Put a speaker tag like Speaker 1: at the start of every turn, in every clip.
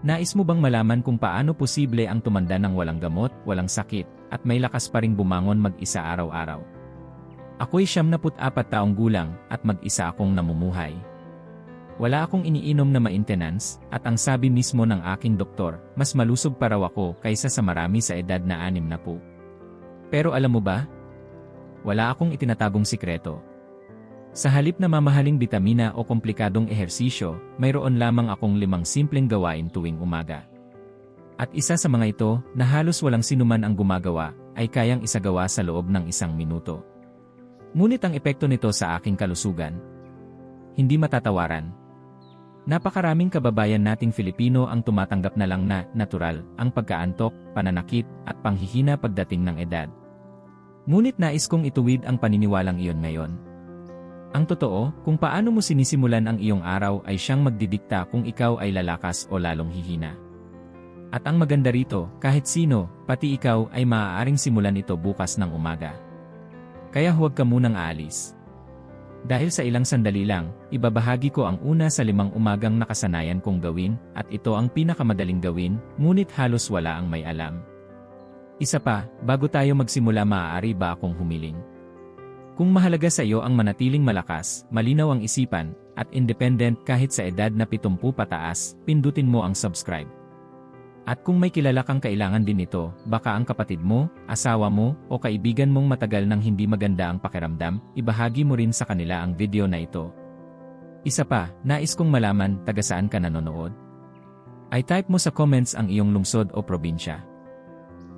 Speaker 1: Nais mo bang malaman kung paano posible ang tumanda ng walang gamot, walang sakit, at may lakas pa ring bumangon mag-isa araw-araw? Ako'y siyam na apat taong gulang at mag-isa akong namumuhay. Wala akong iniinom na maintenance at ang sabi mismo ng aking doktor, mas malusog pa raw ako kaysa sa marami sa edad na anim na po. Pero alam mo ba? Wala akong itinatagong sikreto. Sa halip na mamahaling bitamina o komplikadong ehersisyo, mayroon lamang akong limang simpleng gawain tuwing umaga. At isa sa mga ito, na halos walang sinuman ang gumagawa, ay kayang isagawa sa loob ng isang minuto. Ngunit ang epekto nito sa aking kalusugan, hindi matatawaran. Napakaraming kababayan nating Filipino ang tumatanggap na lang na natural ang pagkaantok, pananakit, at panghihina pagdating ng edad. Ngunit nais kong ituwid ang paniniwalang iyon ngayon. Ang totoo, kung paano mo sinisimulan ang iyong araw ay siyang magdidikta kung ikaw ay lalakas o lalong hihina. At ang maganda rito, kahit sino, pati ikaw ay maaaring simulan ito bukas ng umaga. Kaya huwag ka munang aalis. Dahil sa ilang sandali lang, ibabahagi ko ang una sa limang umagang nakasanayan kong gawin at ito ang pinakamadaling gawin, ngunit halos wala ang may alam. Isa pa, bago tayo magsimula maaari ba akong humiling? Kung mahalaga sa iyo ang manatiling malakas, malinaw ang isipan, at independent kahit sa edad na 70 pataas, pindutin mo ang subscribe. At kung may kilala kang kailangan din ito, baka ang kapatid mo, asawa mo, o kaibigan mong matagal nang hindi maganda ang pakiramdam, ibahagi mo rin sa kanila ang video na ito. Isa pa, nais kong malaman, taga saan ka nanonood? Ay type mo sa comments ang iyong lungsod o probinsya.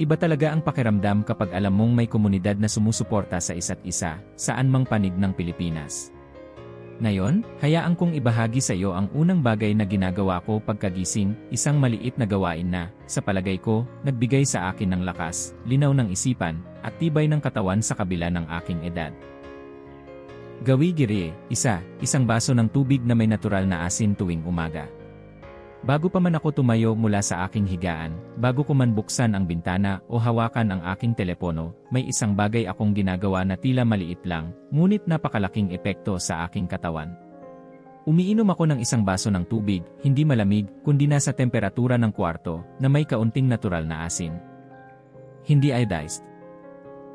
Speaker 1: Iba talaga ang pakiramdam kapag alam mong may komunidad na sumusuporta sa isa't isa, saan mang panig ng Pilipinas. Ngayon, hayaan kong ibahagi sa iyo ang unang bagay na ginagawa ko pagkagising, isang maliit na gawain na, sa palagay ko, nagbigay sa akin ng lakas, linaw ng isipan, at tibay ng katawan sa kabila ng aking edad. Gawi giri, isa, isang baso ng tubig na may natural na asin tuwing umaga. Bago pa man ako tumayo mula sa aking higaan, bago ko man buksan ang bintana o hawakan ang aking telepono, may isang bagay akong ginagawa na tila maliit lang, ngunit napakalaking epekto sa aking katawan. Umiinom ako ng isang baso ng tubig, hindi malamig, kundi nasa temperatura ng kwarto, na may kaunting natural na asin. Hindi iodized.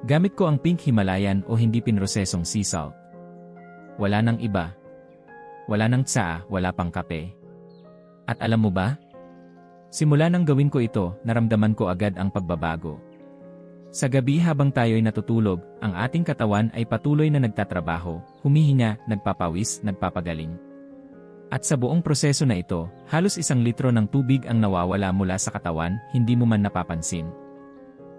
Speaker 1: Gamit ko ang pink Himalayan o hindi pinrosesong sea salt. Wala nang iba. Wala nang tsaa, wala pang kape. At alam mo ba? Simula nang gawin ko ito, naramdaman ko agad ang pagbabago. Sa gabi habang tayo'y natutulog, ang ating katawan ay patuloy na nagtatrabaho, humihinga, nagpapawis, nagpapagaling. At sa buong proseso na ito, halos isang litro ng tubig ang nawawala mula sa katawan, hindi mo man napapansin.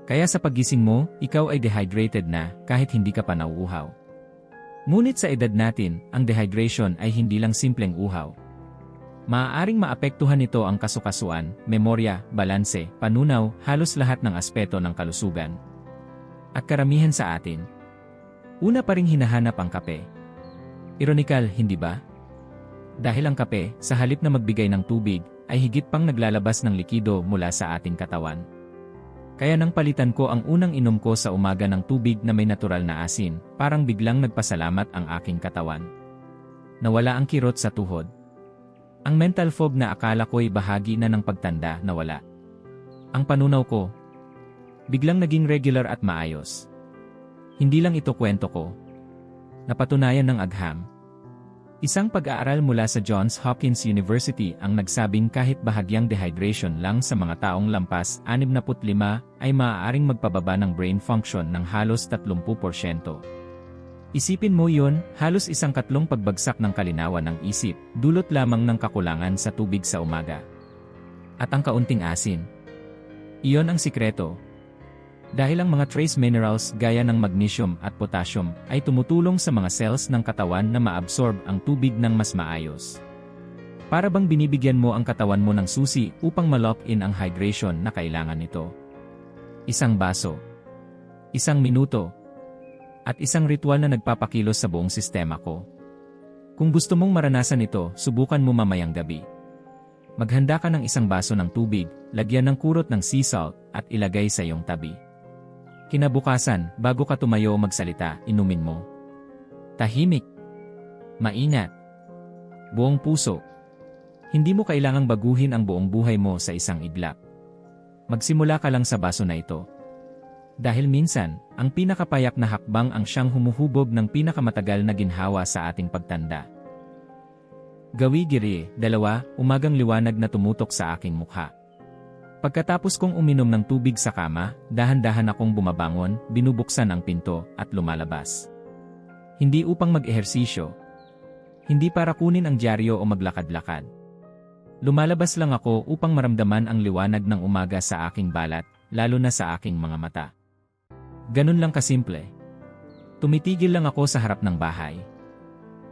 Speaker 1: Kaya sa pagising mo, ikaw ay dehydrated na, kahit hindi ka pa nauuhaw. Ngunit sa edad natin, ang dehydration ay hindi lang simpleng uhaw. Maaaring maapektuhan nito ang kasukasuan, memorya, balanse, panunaw, halos lahat ng aspeto ng kalusugan. At karamihan sa atin. Una pa ring hinahanap ang kape. Ironikal, hindi ba? Dahil ang kape, sa halip na magbigay ng tubig, ay higit pang naglalabas ng likido mula sa ating katawan. Kaya nang palitan ko ang unang inom ko sa umaga ng tubig na may natural na asin, parang biglang nagpasalamat ang aking katawan. Nawala ang kirot sa tuhod, ang mental fog na akala ko'y bahagi na ng pagtanda na wala. Ang panunaw ko, biglang naging regular at maayos. Hindi lang ito kwento ko. Napatunayan ng agham. Isang pag-aaral mula sa Johns Hopkins University ang nagsabing kahit bahagyang dehydration lang sa mga taong lampas 65 ay maaaring magpababa ng brain function ng halos 30%. Isipin mo yon, halos isang katlong pagbagsak ng kalinawan ng isip, dulot lamang ng kakulangan sa tubig sa umaga. At ang kaunting asin. Iyon ang sikreto. Dahil ang mga trace minerals gaya ng magnesium at potassium ay tumutulong sa mga cells ng katawan na maabsorb ang tubig ng mas maayos. Para bang binibigyan mo ang katawan mo ng susi upang ma-lock in ang hydration na kailangan nito. Isang baso. Isang minuto, at isang ritual na nagpapakilos sa buong sistema ko. Kung gusto mong maranasan ito, subukan mo mamayang gabi. Maghanda ka ng isang baso ng tubig, lagyan ng kurot ng sea salt, at ilagay sa iyong tabi. Kinabukasan, bago ka tumayo o magsalita, inumin mo. Tahimik. Mainat. Buong puso. Hindi mo kailangang baguhin ang buong buhay mo sa isang iglap. Magsimula ka lang sa baso na ito. Dahil minsan, ang pinakapayak na hakbang ang siyang humuhubog ng pinakamatagal na ginhawa sa ating pagtanda. Gawi giri, dalawa, umagang liwanag na tumutok sa aking mukha. Pagkatapos kong uminom ng tubig sa kama, dahan-dahan akong bumabangon, binubuksan ang pinto, at lumalabas. Hindi upang mag-ehersisyo. Hindi para kunin ang dyaryo o maglakad-lakad. Lumalabas lang ako upang maramdaman ang liwanag ng umaga sa aking balat, lalo na sa aking mga mata. Ganun lang kasimple. Tumitigil lang ako sa harap ng bahay.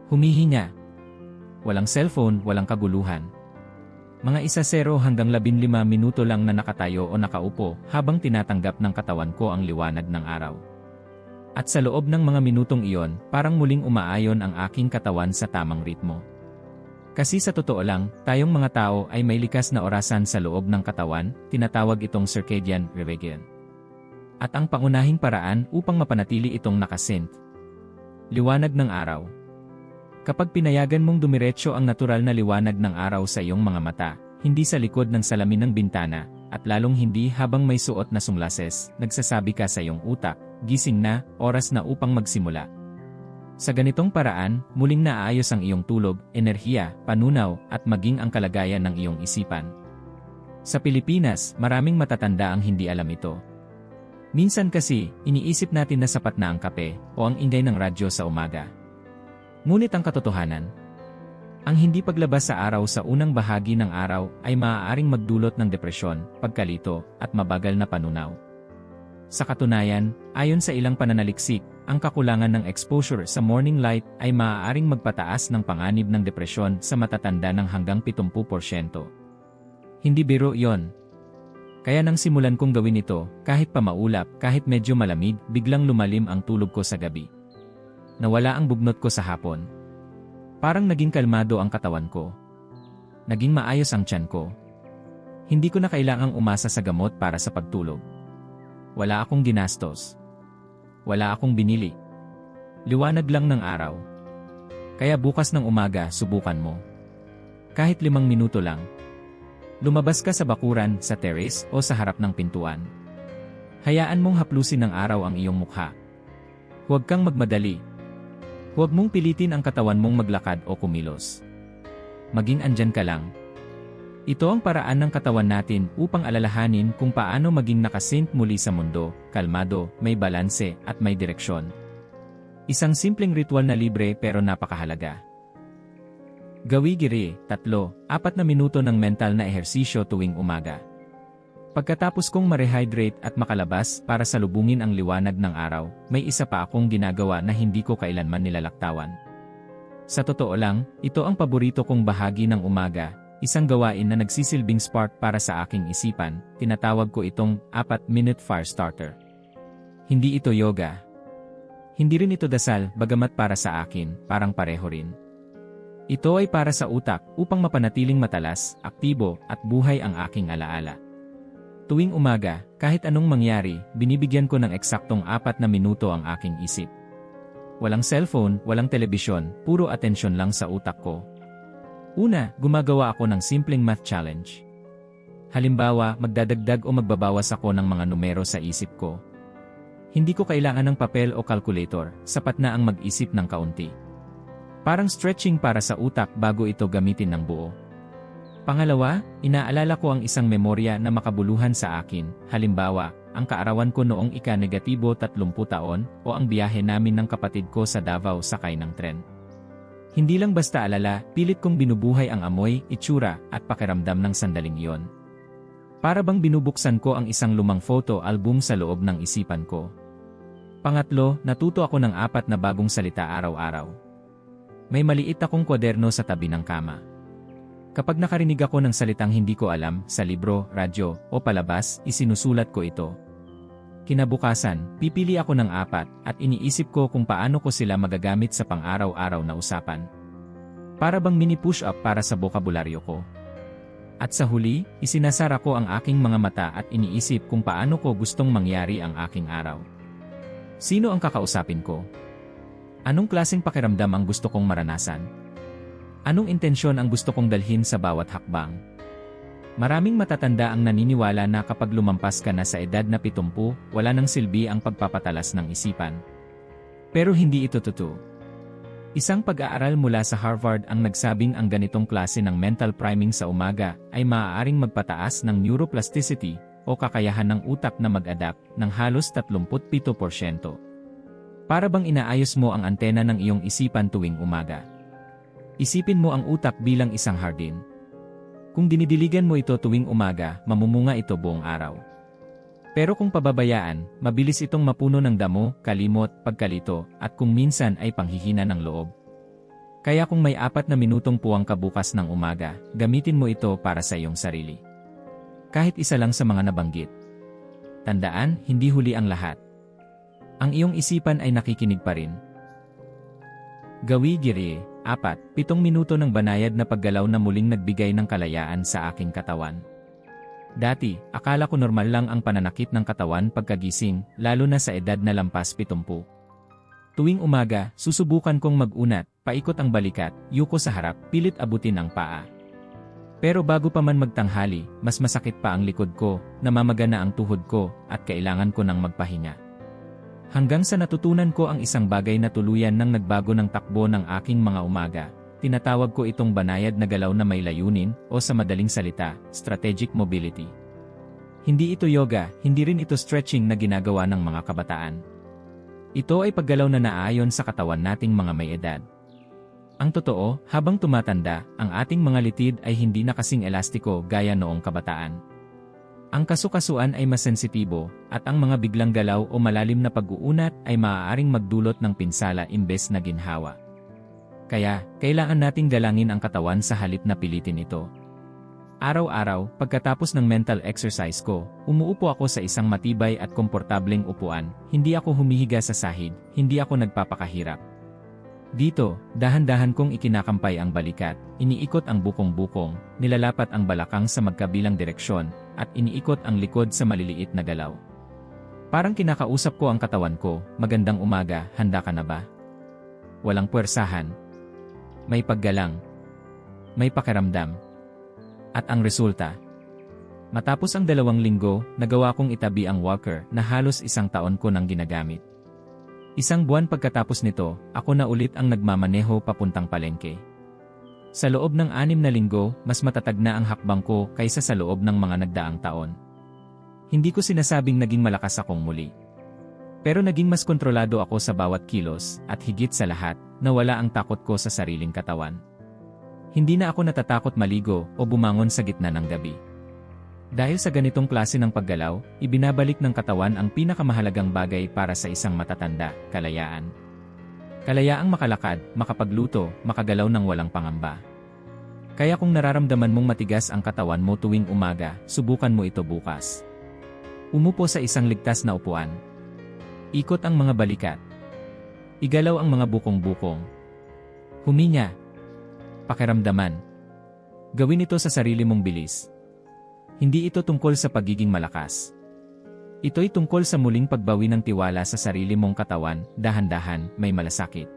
Speaker 1: Humihinga. Walang cellphone, walang kaguluhan. Mga isa sero hanggang labin lima minuto lang na nakatayo o nakaupo habang tinatanggap ng katawan ko ang liwanag ng araw. At sa loob ng mga minutong iyon, parang muling umaayon ang aking katawan sa tamang ritmo. Kasi sa totoo lang, tayong mga tao ay may likas na orasan sa loob ng katawan, tinatawag itong circadian rhythm. At ang pangunahing paraan upang mapanatili itong nakasynth. Liwanag ng araw. Kapag pinayagan mong dumiretso ang natural na liwanag ng araw sa iyong mga mata, hindi sa likod ng salamin ng bintana, at lalong hindi habang may suot na sunglases, nagsasabi ka sa iyong utak, gising na, oras na upang magsimula. Sa ganitong paraan, muling naaayos ang iyong tulog, enerhiya, panunaw, at maging ang kalagayan ng iyong isipan. Sa Pilipinas, maraming matatanda ang hindi alam ito. Minsan kasi, iniisip natin na sapat na ang kape o ang ingay ng radyo sa umaga. Ngunit ang katotohanan, ang hindi paglabas sa araw sa unang bahagi ng araw ay maaaring magdulot ng depresyon, pagkalito, at mabagal na panunaw. Sa katunayan, ayon sa ilang pananaliksik, ang kakulangan ng exposure sa morning light ay maaaring magpataas ng panganib ng depresyon sa matatanda ng hanggang 70%. Hindi biro yon. Kaya nang simulan kong gawin ito, kahit pa maulap, kahit medyo malamig, biglang lumalim ang tulog ko sa gabi. Nawala ang bugnot ko sa hapon. Parang naging kalmado ang katawan ko. Naging maayos ang tiyan ko. Hindi ko na kailangang umasa sa gamot para sa pagtulog. Wala akong ginastos. Wala akong binili. Liwanag lang ng araw. Kaya bukas ng umaga, subukan mo. Kahit limang minuto lang. Lumabas ka sa bakuran, sa terrace, o sa harap ng pintuan. Hayaan mong haplusin ng araw ang iyong mukha. Huwag kang magmadali. Huwag mong pilitin ang katawan mong maglakad o kumilos. Maging andyan ka lang, ito ang paraan ng katawan natin upang alalahanin kung paano maging nakasync muli sa mundo, kalmado, may balanse, at may direksyon. Isang simpleng ritual na libre pero napakahalaga. Gawi giri, tatlo, apat na minuto ng mental na ehersisyo tuwing umaga. Pagkatapos kong ma-rehydrate at makalabas para salubungin ang liwanag ng araw, may isa pa akong ginagawa na hindi ko kailanman nilalaktawan. Sa totoo lang, ito ang paborito kong bahagi ng umaga, Isang gawain na nagsisilbing spark para sa aking isipan, tinatawag ko itong 4-minute fire starter. Hindi ito yoga. Hindi rin ito dasal, bagamat para sa akin, parang pareho rin. Ito ay para sa utak upang mapanatiling matalas, aktibo, at buhay ang aking alaala. Tuwing umaga, kahit anong mangyari, binibigyan ko ng eksaktong apat na minuto ang aking isip. Walang cellphone, walang telebisyon, puro atensyon lang sa utak ko, Una, gumagawa ako ng simpleng math challenge. Halimbawa, magdadagdag o magbabawas ako ng mga numero sa isip ko. Hindi ko kailangan ng papel o calculator, sapat na ang mag-isip ng kaunti. Parang stretching para sa utak bago ito gamitin ng buo. Pangalawa, inaalala ko ang isang memorya na makabuluhan sa akin, halimbawa, ang kaarawan ko noong ika-negatibo 30 taon o ang biyahe namin ng kapatid ko sa Davao sakay ng tren. Hindi lang basta alala, pilit kong binubuhay ang amoy, itsura, at pakiramdam ng sandaling iyon. Para bang binubuksan ko ang isang lumang photo album sa loob ng isipan ko. Pangatlo, natuto ako ng apat na bagong salita araw-araw. May maliit akong kwaderno sa tabi ng kama. Kapag nakarinig ako ng salitang hindi ko alam, sa libro, radyo, o palabas, isinusulat ko ito. Kinabukasan, pipili ako ng apat at iniisip ko kung paano ko sila magagamit sa pang-araw-araw na usapan. Para bang mini push-up para sa bokabularyo ko. At sa huli, isinasara ko ang aking mga mata at iniisip kung paano ko gustong mangyari ang aking araw. Sino ang kakausapin ko? Anong klaseng pakiramdam ang gusto kong maranasan? Anong intensyon ang gusto kong dalhin sa bawat hakbang? Maraming matatanda ang naniniwala na kapag lumampas ka na sa edad na 70, wala nang silbi ang pagpapatalas ng isipan. Pero hindi ito totoo. Isang pag-aaral mula sa Harvard ang nagsabing ang ganitong klase ng mental priming sa umaga ay maaaring magpataas ng neuroplasticity o kakayahan ng utak na mag-adapt ng halos 37%. Para bang inaayos mo ang antena ng iyong isipan tuwing umaga? Isipin mo ang utak bilang isang hardin. Kung dinidiligan mo ito tuwing umaga, mamumunga ito buong araw. Pero kung pababayaan, mabilis itong mapuno ng damo, kalimot, pagkalito, at kung minsan ay panghihina ng loob. Kaya kung may apat na minutong puwang ka bukas ng umaga, gamitin mo ito para sa iyong sarili. Kahit isa lang sa mga nabanggit. Tandaan, hindi huli ang lahat. Ang iyong isipan ay nakikinig pa rin. Gawi giri, apat, pitong minuto ng banayad na paggalaw na muling nagbigay ng kalayaan sa aking katawan. Dati, akala ko normal lang ang pananakit ng katawan pagkagising, lalo na sa edad na lampas 70. Tuwing umaga, susubukan kong mag-unat, paikot ang balikat, yuko sa harap, pilit abutin ang paa. Pero bago pa man magtanghali, mas masakit pa ang likod ko, namamaga na ang tuhod ko, at kailangan ko ng magpahinga. Hanggang sa natutunan ko ang isang bagay na tuluyan nang nagbago ng takbo ng aking mga umaga. Tinatawag ko itong banayad na galaw na may layunin o sa madaling salita, strategic mobility. Hindi ito yoga, hindi rin ito stretching na ginagawa ng mga kabataan. Ito ay paggalaw na naaayon sa katawan nating mga may edad. Ang totoo, habang tumatanda, ang ating mga litid ay hindi na kasing elastiko gaya noong kabataan. Ang kasukasuan ay mas sensitibo, at ang mga biglang galaw o malalim na pag-uunat ay maaaring magdulot ng pinsala imbes na ginhawa. Kaya, kailangan nating dalangin ang katawan sa halip na pilitin ito. Araw-araw, pagkatapos ng mental exercise ko, umuupo ako sa isang matibay at komportableng upuan, hindi ako humihiga sa sahig, hindi ako nagpapakahirap. Dito, dahan-dahan kong ikinakampay ang balikat, iniikot ang bukong-bukong, nilalapat ang balakang sa magkabilang direksyon, at iniikot ang likod sa maliliit na galaw. Parang kinakausap ko ang katawan ko, magandang umaga, handa ka na ba? Walang puwersahan. May paggalang. May pakiramdam. At ang resulta. Matapos ang dalawang linggo, nagawa kong itabi ang walker na halos isang taon ko nang ginagamit. Isang buwan pagkatapos nito, ako na ulit ang nagmamaneho papuntang palengke. Sa loob ng anim na linggo, mas matatag na ang hakbang ko kaysa sa loob ng mga nagdaang taon. Hindi ko sinasabing naging malakas akong muli. Pero naging mas kontrolado ako sa bawat kilos, at higit sa lahat, nawala ang takot ko sa sariling katawan. Hindi na ako natatakot maligo o bumangon sa gitna ng gabi. Dahil sa ganitong klase ng paggalaw, ibinabalik ng katawan ang pinakamahalagang bagay para sa isang matatanda, kalayaan. Kalayaang makalakad, makapagluto, makagalaw ng walang pangamba. Kaya kung nararamdaman mong matigas ang katawan mo tuwing umaga, subukan mo ito bukas. Umupo sa isang ligtas na upuan. Ikot ang mga balikat. Igalaw ang mga bukong-bukong. Huminya. Pakiramdaman. Gawin ito sa sarili mong bilis. Hindi ito tungkol sa pagiging malakas. Ito'y tungkol sa muling pagbawi ng tiwala sa sarili mong katawan, dahan-dahan, may malasakit.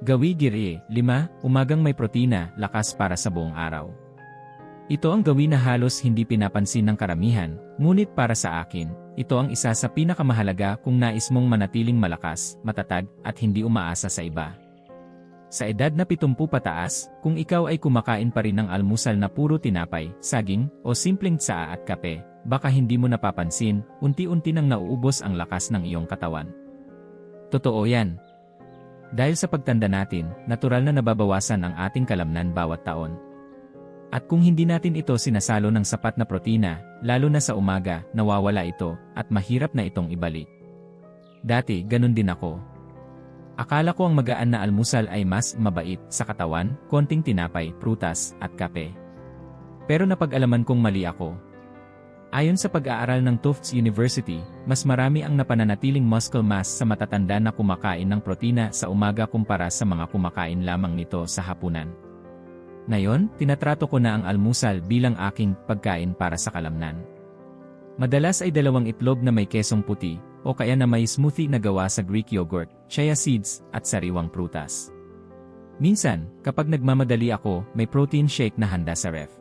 Speaker 1: Gawi giri, 5, umagang may protina, lakas para sa buong araw. Ito ang gawin na halos hindi pinapansin ng karamihan, ngunit para sa akin, ito ang isa sa pinakamahalaga kung nais mong manatiling malakas, matatag, at hindi umaasa sa iba. Sa edad na 70 pataas, kung ikaw ay kumakain pa rin ng almusal na puro tinapay, saging, o simpleng tsaa at kape, baka hindi mo napapansin, unti-unti nang nauubos ang lakas ng iyong katawan. Totoo yan. Dahil sa pagtanda natin, natural na nababawasan ang ating kalamnan bawat taon. At kung hindi natin ito sinasalo ng sapat na protina, lalo na sa umaga, nawawala ito, at mahirap na itong ibalik. Dati, ganun din ako. Akala ko ang magaan na almusal ay mas mabait sa katawan, konting tinapay, prutas, at kape. Pero napag-alaman kong mali ako, Ayon sa pag-aaral ng Tufts University, mas marami ang napananatiling muscle mass sa matatanda na kumakain ng protina sa umaga kumpara sa mga kumakain lamang nito sa hapunan. Ngayon, tinatrato ko na ang almusal bilang aking pagkain para sa kalamnan. Madalas ay dalawang itlog na may kesong puti, o kaya na may smoothie na gawa sa Greek yogurt, chia seeds, at sariwang prutas. Minsan, kapag nagmamadali ako, may protein shake na handa sa ref.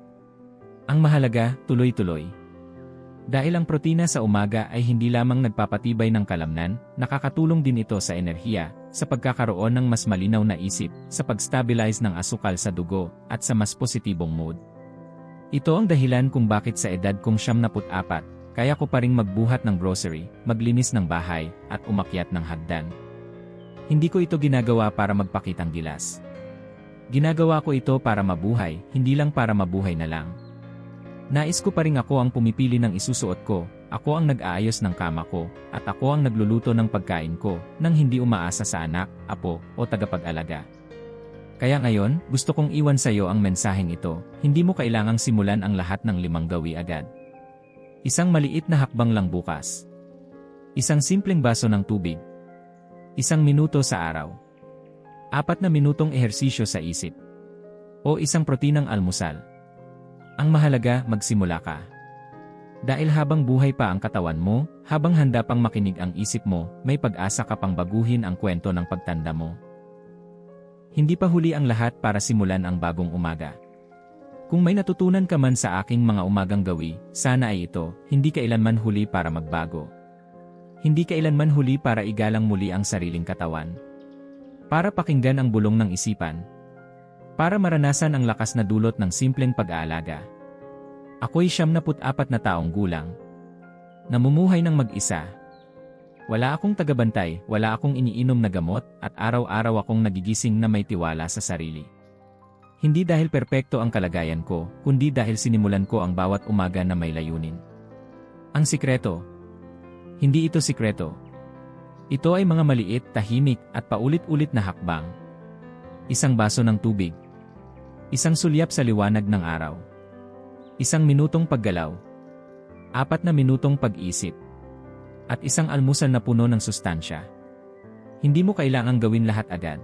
Speaker 1: Ang mahalaga, tuloy-tuloy. Dahil ang protina sa umaga ay hindi lamang nagpapatibay ng kalamnan, nakakatulong din ito sa enerhiya, sa pagkakaroon ng mas malinaw na isip, sa pag-stabilize ng asukal sa dugo, at sa mas positibong mood. Ito ang dahilan kung bakit sa edad kong siyam kaya ko pa ring magbuhat ng grocery, maglinis ng bahay, at umakyat ng hagdan. Hindi ko ito ginagawa para magpakitang gilas. Ginagawa ko ito para mabuhay, hindi lang para mabuhay na lang. Nais ko pa rin ako ang pumipili ng isusuot ko, ako ang nag-aayos ng kama ko, at ako ang nagluluto ng pagkain ko, nang hindi umaasa sa anak, apo, o tagapag-alaga. Kaya ngayon, gusto kong iwan sa iyo ang mensaheng ito, hindi mo kailangang simulan ang lahat ng limang gawi agad. Isang maliit na hakbang lang bukas. Isang simpleng baso ng tubig. Isang minuto sa araw. Apat na minutong ehersisyo sa isip. O isang protinang almusal. Ang mahalaga, magsimula ka. Dahil habang buhay pa ang katawan mo, habang handa pang makinig ang isip mo, may pag-asa ka pang baguhin ang kwento ng pagtanda mo. Hindi pa huli ang lahat para simulan ang bagong umaga. Kung may natutunan ka man sa aking mga umagang gawi, sana ay ito, hindi kailanman huli para magbago. Hindi kailanman huli para igalang muli ang sariling katawan. Para pakinggan ang bulong ng isipan. Para maranasan ang lakas na dulot ng simpleng pag-aalaga. Ako'y siyam na apat na taong gulang. Namumuhay ng mag-isa. Wala akong tagabantay, wala akong iniinom na gamot, at araw-araw akong nagigising na may tiwala sa sarili. Hindi dahil perpekto ang kalagayan ko, kundi dahil sinimulan ko ang bawat umaga na may layunin. Ang sikreto. Hindi ito sikreto. Ito ay mga maliit, tahimik, at paulit-ulit na hakbang. Isang baso ng tubig. Isang sulyap sa liwanag ng araw. Isang minutong paggalaw. Apat na minutong pag-isip. At isang almusal na puno ng sustansya. Hindi mo kailangang gawin lahat agad.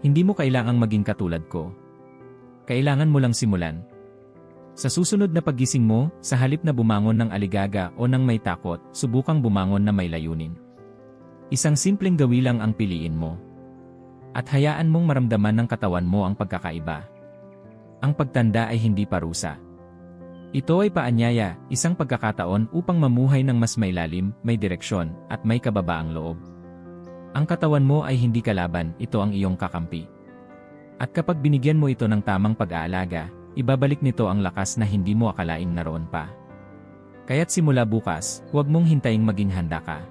Speaker 1: Hindi mo kailangang maging katulad ko. Kailangan mo lang simulan. Sa susunod na paggising mo, sa halip na bumangon ng aligaga o ng may takot, subukang bumangon na may layunin. Isang simpleng gawi lang ang piliin mo. At hayaan mong maramdaman ng katawan mo ang pagkakaiba. Ang pagtanda ay hindi parusa. Ito ay paanyaya, isang pagkakataon upang mamuhay ng mas may lalim, may direksyon, at may kababaang loob. Ang katawan mo ay hindi kalaban, ito ang iyong kakampi. At kapag binigyan mo ito ng tamang pag-aalaga, ibabalik nito ang lakas na hindi mo akalaing naroon pa. Kaya't simula bukas, huwag mong hintaying maging handa ka.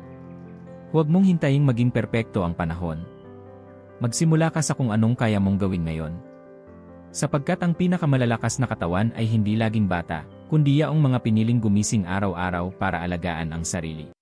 Speaker 1: Huwag mong hintaying maging perpekto ang panahon. Magsimula ka sa kung anong kaya mong gawin ngayon. Sapagkat ang pinakamalalakas na katawan ay hindi laging bata, kundi yaong mga piniling gumising araw-araw para alagaan ang sarili.